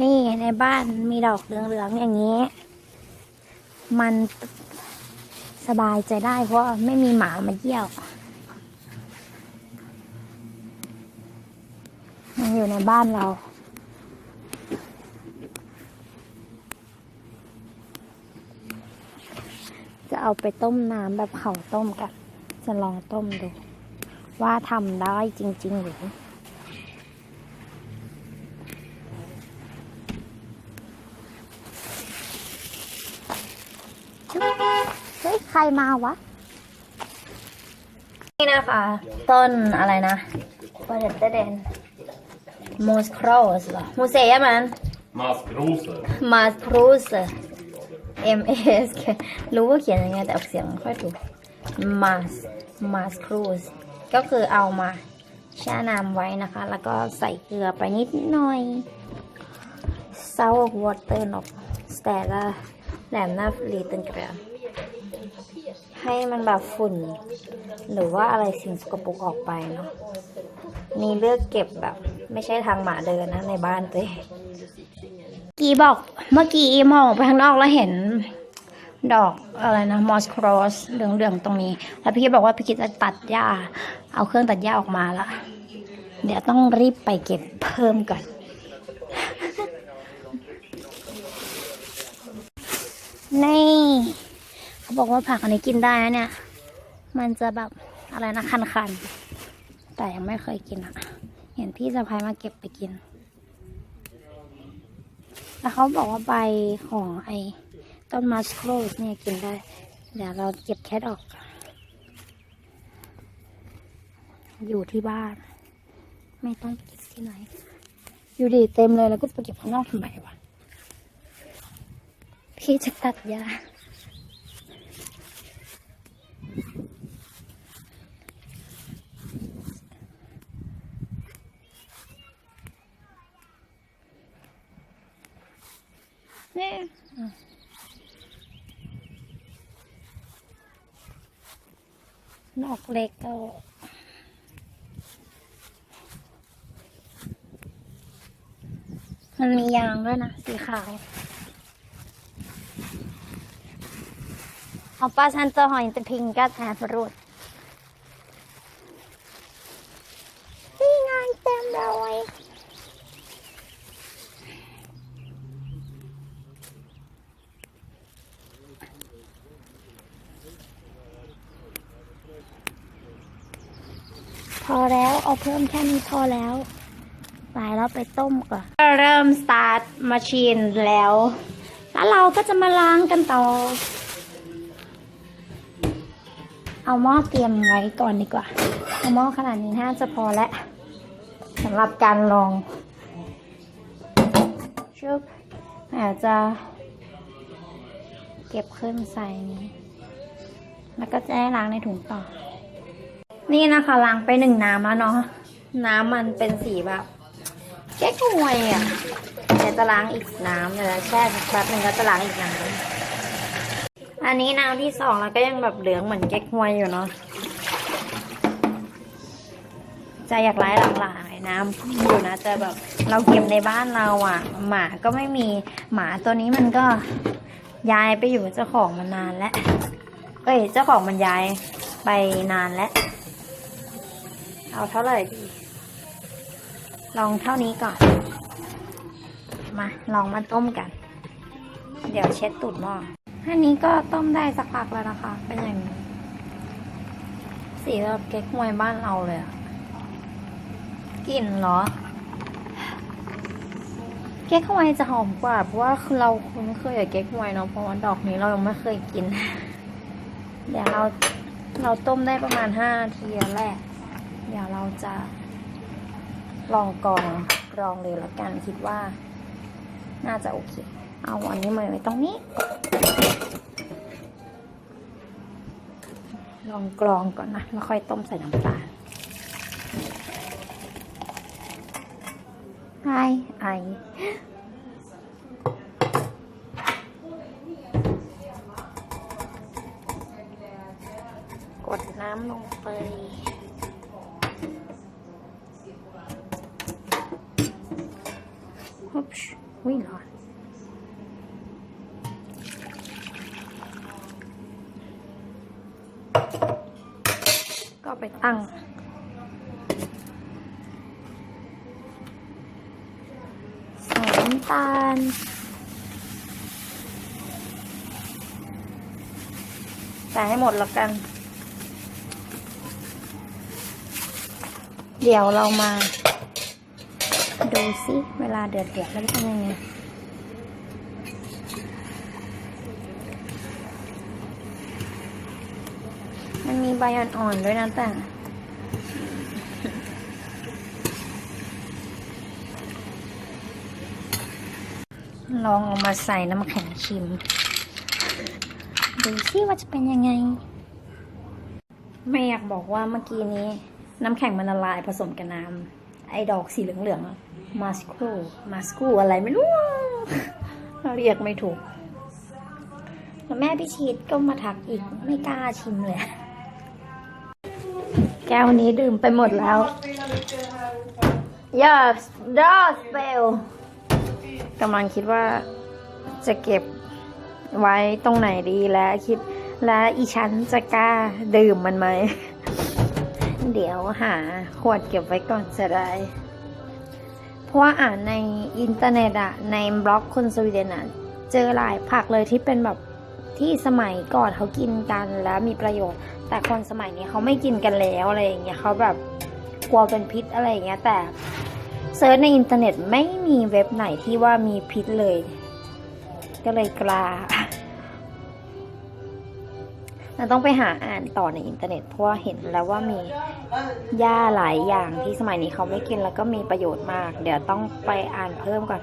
นี่ในบ้านมีดอกเหลืองๆอย่างนี้ มันสบายใจได้เพราะไม่มีหมามาเยี่ยว มันอยู่ในบ้านเราจะเอาไปต้มน้ำแบบเขาต้มกัน จะลองต้มดู ว่าทำได้จริง ๆ หรือ เฮ้ยใครมาวะ นี่นะคะ ต้นอะไรนะปาเดตเดนมอสครอสเหรอมูเซียมัน Maskrosor. มาสครูส M A S K รู้ว่าเขียนยังไงแต่ออกเสียงไม่ค่อยถูกมาสมาสครูสก็คือเอามาแช่น้ำไว้นะคะ แล้วก็ใส่เกลือไปนิดหน่อย sour water นกแต่ละ แหลมหน้าลีตันเกลือให้มันแบบฝุ่น หรือว่าอะไรสิ่งสกปรกออกไปเนาะนี่เลือกเก็บแบบ ไม่ใช่ทางหมาเดินนะในบ้านตัวเองกีบอกเมื่อกี้มองไปข้างนอกแล้วเห็นดอกอะไรนะมอสครอสเหลืองๆตรงนี้ แล้วพี่บอกว่าพี่คิดจะตัดหญ้า เอาเครื่องตัดหญ้าออกมาละเดี๋ยวต้องรีบไปเก็บเพิ่มก่อน นี่ เขาบอกว่าผักอันนี้กินได้นะเนี่ย มันจะแบบอะไรนะคันๆ แต่ยังไม่เคยกินอะเห็นพี่สะพายมาเก็บไปกิน แล้วเขาบอกว่าใบของไอ้ต้นมัสโครสเนี่ยกินได้ เดี๋ยวเราเก็บแคทออก อยู่ที่บ้าน ไม่ต้องเก็บที่ไหน อยู่ดีเต็มเลยแล้วก็ไปเก็บข้างนอกทำไมวะ พี่จะตัดยานี่อะดอกเล็กก็มันมียางด้วยนะ สีขาว Hoppas inte har inte pinkat här förut. นี่ไงเต็มเลยพอแล้วเอาเพิ่มแค่นี้พอแล้วไปแล้วไปต้มก่อนเริ่มสตาร์ทมาชีนแล้ว แล้วเราก็จะมาล้างกันต่อ เอาหม้อเตรียมไว้ก่อนดีกว่า เอาหม้อขนาดนี้น่าจะพอแล้วสำหรับการลองชุบอาจจะ เก็บขึ้นใส่นี้ แล้วก็จะได้ล้างในถุงต่อ นี่นะคะล้างไปหนึ่งน้ำแล้วเนาะ น้ำมันเป็นสีแบบแก้ห่วยอะเดี๋ยวจะล้างอีกน้ำเดี๋ยวแช่สักแป๊บหนึ่งก็จะล้างอีกน้ำ อันนี้น้ำที่สองแล้วก็ยังแบบเหลืองเหมือนแก๊กฮวยอยู่เนาะจะอยากไล่หลายๆน้ำอยู่นะแต่แบบเราเก็บในบ้านเราอะ หมาก็ไม่มีหมาตัวนี้มันก็ย้ายไปอยู่เจ้าของมันนานแล้วเอ้ยเจ้าของมันย้ายไปนานแล้วเอาเท่าไหร่ดี ลองเท่านี้ก่อน มาลองมาต้มกัน เดี๋ยวเช็ดตูดหม้อ อันนี้ก็ต้มได้สักพักแล้วนะคะ เป็นอย่างนี้ สีแบบเก๊กฮวยบ้านเราเลยอะกลิ่นเหรอ เก๊กฮวยจะหอมกว่าเพราะว่าคือเราคุ้นเคยกับเก๊กฮวยเนาะเพราะว่าดอกนี้เรายังไม่เคยกิน เดี๋ยวเราเราต้มได้ประมาณห้านาทีแล้วแหละเดี๋ยวเราจะ ลองกรองรองเลยละกันคิดว่า น่าจะโอเค เอาอันนี้มาไว้ตรงนี้ ลองกรองก่อนนะ แล้วค่อยต้มใส่น้ำตาล ไอ ไอ กดน้ำลงไปฮึบชวิ่งร้อน ก็ ไปตั้ง ใส่น้ำตาล ใส่ให้หมดแล้วกัน เดี๋ยวเรามา ดูสิเวลาเดือดเดือดแล้วจะทำยังไง มันมีใบอ่อนๆด้วยนะแต่ลองเอามาใส่น้ำแข็งชิม ดูสิว่าจะเป็นยังไง ไม่อยากบอกว่าเมื่อกี้นี้ น้ำแข็งมันละลายผสมกับน้ำไอ้ดอกสีเหลืองๆมาสคูมาสคูอะไรไม่รู้เรียกไม่ถูก แล้วแม่พี่ชีตก็มาทักอีกไม่กล้าชิมเลย แก้วนี้ดื่มไปหมดแล้ว yes does fail กำลังคิดว่าจะเก็บไว้ตรงไหนดีและคิดและอีฉันจะกล้าดื่มมันไหม เดี๋ยวหาขวดเก็บไว้ก่อนจะได้ เพราะว่าอ่านในอินเทอร์เน็ตอะในบล็อกคนสวีเดนอะเจอหลายผักเลยที่เป็นแบบที่สมัยก่อนเขากินกันแล้วมีประโยชน์ แต่คนสมัยนี้เขาไม่กินกันแล้วอะไรอย่างเงี้ยเขาแบบกลัวเป็นพิษอะไรอย่างเงี้ย แต่เซิร์ชในอินเทอร์เน็ตไม่มีเว็บไหนที่ว่ามีพิษเลย ก็เลยกล้าเราต้องไปหาอ่านต่อในอินเทอร์เน็ตเพราะว่าเห็นแล้วว่ามีหญ้าหลายอย่างที่สมัยนี้เขาไม่กินแล้วก็มีประโยชน์มาก เดี๋ยวต้องไปอ่านเพิ่มก่อน